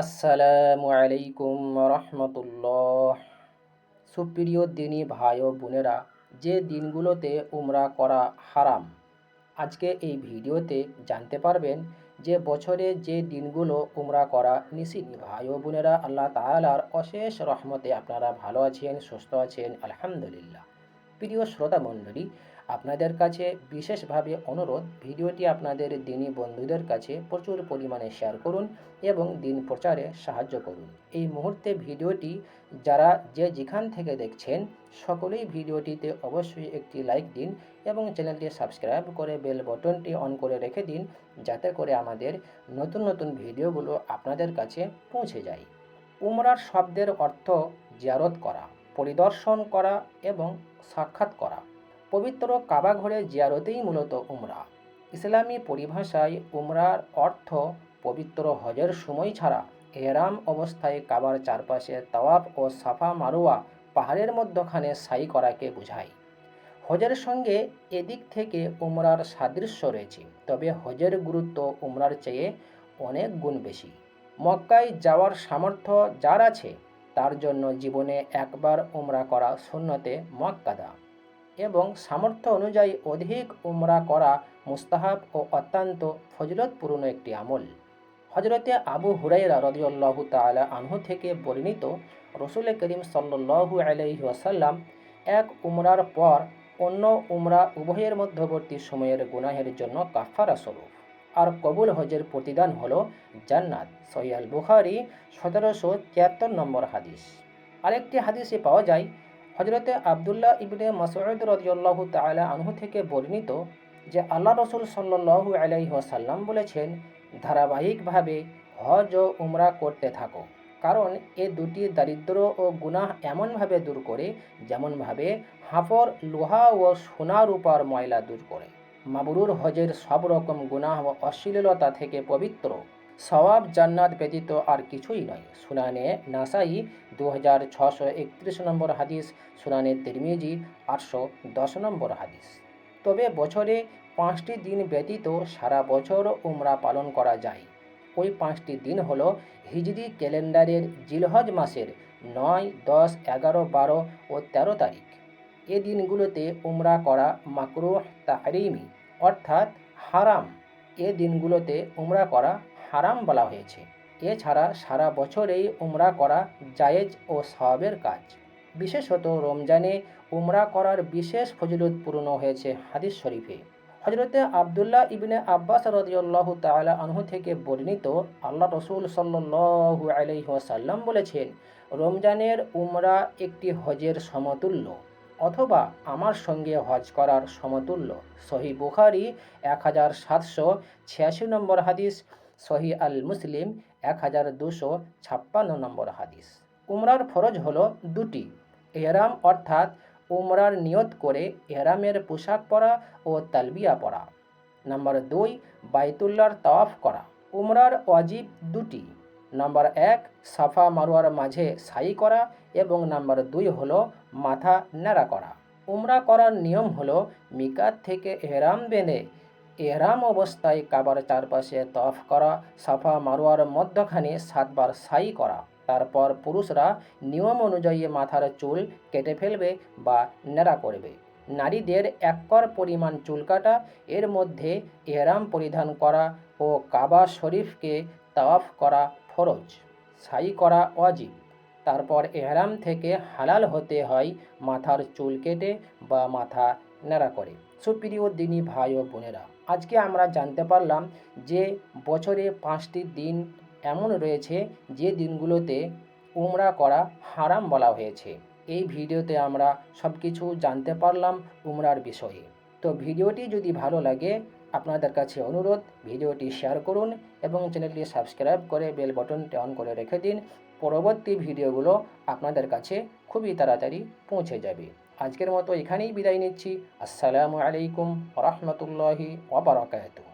আসসালামু আলাইকুম রহমতুল্লাহ সুপ্রিয় দিনী ভাই ও বোনেরা, যে দিনগুলোতে উমরা করা হারাম, আজকে এই ভিডিওতে জানতে পারবেন যে বছরে যে দিনগুলো উমরা করা নিষিদ্ধ। ভাই ও বোনেরা, আল্লাহ তাআলার অশেষ রহমতে আপনারা ভালো আছেন, সুস্থ আছেন, আলহামদুলিল্লাহ। প্রিয় শ্রোতা মণ্ডলী আপনাদের কাছে বিশেষভাবে অনুরোধ, ভিডিওটি আপনাদের দিনী বন্ধুদের কাছে প্রচুর পরিমাণে শেয়ার করুন এবং দিন প্রচারে সাহায্য করুন। এই মুহূর্তে ভিডিওটি যারা যে যেখান থেকে দেখছেন, সকলেই ভিডিওটিতে অবশ্যই একটি লাইক দিন এবং চ্যানেলটি সাবস্ক্রাইব করে বেল বটনটি অন করে রেখে দিন, যাতে করে আমাদের নতুন নতুন ভিডিওগুলো আপনাদের কাছে পৌঁছে যায়। উমরার শব্দের অর্থ জিয়ারত করা, পরিদর্শন করা এবং সাক্ষাৎ করা। পবিত্র কাবা ঘরে জিয়ারতেই মূলত উমরা। ইসলামী পরিভাষায় উমরার অর্থ পবিত্র হজের সময় ছাড়া এরাম অবস্থায় কাবার চারপাশে তাওয়াফ ও সাফা মারোয়া পাহাড়ের মধ্যখানে সাই করাকে বোঝায়। হজের সঙ্গে এদিক থেকে উমরার সাদৃশ্য রয়েছে, তবে হজের গুরুত্ব উমরার চেয়ে অনেক গুণ বেশি। মক্কায় যাওয়ার সামর্থ্য যার আছে, তার জন্য জীবনে একবার উমরা করা সুন্নতে মক্কাদা। এবং সামর্থ্য অনুযায়ী অধিক উমরা করা মুস্তাহাব ও অত্যন্ত ফজলতপূর্ণ একটি আমল। হজরতে আবু হুরাইরা রদিউল্লাহু তালা আনহু থেকে বর্ণিত রসুল করিম সাল্লু আলহি ওয়াসাল্লাম এক উমরার পর অন্য উমরা উভয়ের মধ্যবর্তী সময়ের গুনাহের জন্য কাফারা স্বরূপ। আর কবুল হজের প্রতিদান হল জান্নাত। সৈয়াল বুখারি সতেরোশো তিয়াত্তর নম্বর হাদিস। আরেকটি হাদিসে পাওয়া যায় হজরতে আবদুল্লাহ ইবনে মাসউদ রদিয়াল্লাহ তালা আনহু থেকে বর্ণিত যে আল্লাহ রসুল সাল্লু আলাইসাল্লাম বলেছেন, ধারাবাহিকভাবে হজ ও উমরা করতে থাকো, কারণ এ দুটি দারিদ্র ও গুনাহ এমনভাবে দূর করে যেমনভাবে হাফর, লোহা ও সোনা রূপার ময়লা দূর করে। মাবরুর হজের সব রকম গুনাহ ও অশ্লীলতা থেকে পবিত্র। সওয়াব জান্নাত ব্যতীত আর কিছুই নয়। সুনানে নাসাই দু হাজার ছশো একত্রিশ নম্বর হাদিস, সুনানে তিরমিজি আটশো দশ নম্বর হাদিস। তবে বছরে পাঁচটি দিন ব্যতীত সারা বছর উমরা পালন করা যায়। ওই পাঁচটি দিন হলো হিজরি ক্যালেন্ডারের জিলহজ মাসের নয়, দশ, এগারো, বারো ও তেরো তারিখ। এ দিনগুলোতে উমরা করা মাকরুহ তাহরিমি, অর্থাৎ হারাম। এ দিনগুলোতে উমরা করা হারাম বলা হয়েছে। এছাড়া সারা বছরেই উমরা করা জায়েজ ও সওয়াবের কাজ। বিশেষত রমজানে উমরা করার বিশেষ ফজিলতপূর্ণ হয়েছে হাদিস শরীফে। হজরতে আবদুল্লাহ ইবনে আব্বাস রদিয়াল্লাহ তালা আনহু থেকে বর্ণিত আল্লাহ রসুল সাল্লু আলহিহাসাল্লাম বলেছেন, রমজানের উমরা একটি হজের সমতুল্য অথবা আমার সঙ্গে হজ করার সমতুল্য। সহি বুখারি এক হাজার সাতশো ছিয়াশি নম্বর হাদিস সহি আল মুসলিম এক হাজার দুশো ছাপ্পান্ন নম্বর হাদিস। উমরার ফরজ হলো দুটি, এহরাম অর্থাৎ উমরার নিয়ত করে এহরামের পোশাক পরা ও তালবিয়া পরা। নাম্বার দুই বাইতুল্লার তাওয়াফ করা। উমরার অজিব দুটি, নাম্বার এক, সাফা মারোয়ার মাঝে সাই করা এবং নাম্বার দুই হলো মাথা ন্যাড়া করা। উমরা করার নিয়ম হলো মিকাত থেকে এহরাম বেঁধে এহরাম অবস্থায় কাবার চারপাশে তফ করা, সাফা মারোয়ার মধ্যখানে সাতবার সাই করা। তারপর পুরুষরা নিয়ম অনুযায়ী মাথার চুল কেটে ফেলবে বা ন্যাড়া করবে। নারীদের একর পরিমাণ চুল কাটা, এর মধ্যে এহরাম পরিধান করা ও কাবা শরীফকে তাওয়াফ করা ফরজ। সাই করা অজীব তারপর এহরাম থেকে হালাল হতে হয় মাথার চুল কেটে বা মাথা ন্যাড়া করে। সুপ্রিয় দিনী ভাই ও বোনেরা আজকে আমরা জানতে পারলাম যে বছরে পাঁচটি দিন এমন রয়েছে যে দিনগুলোতে উমরা করা হারাম বলা হয়েছে। এই ভিডিওতে আমরা সব কিছু জানতে পারলাম উমরার বিষয়ে। তো ভিডিওটি যদি ভালো লাগে, আপনাদের কাছে অনুরোধ, ভিডিওটি শেয়ার করুন এবং চ্যানেলটি সাবস্ক্রাইব করে বেল বটনটি অন করে রেখে দিন। পরবর্তী ভিডিওগুলো আপনাদের কাছে খুবই তাড়াতাড়ি পৌঁছে যাবে। আজকের মতো এখানেই বিদায় নিচ্ছি। আসসালামু আলাইকুম রহমতুল্লাহি ওবরাকাতু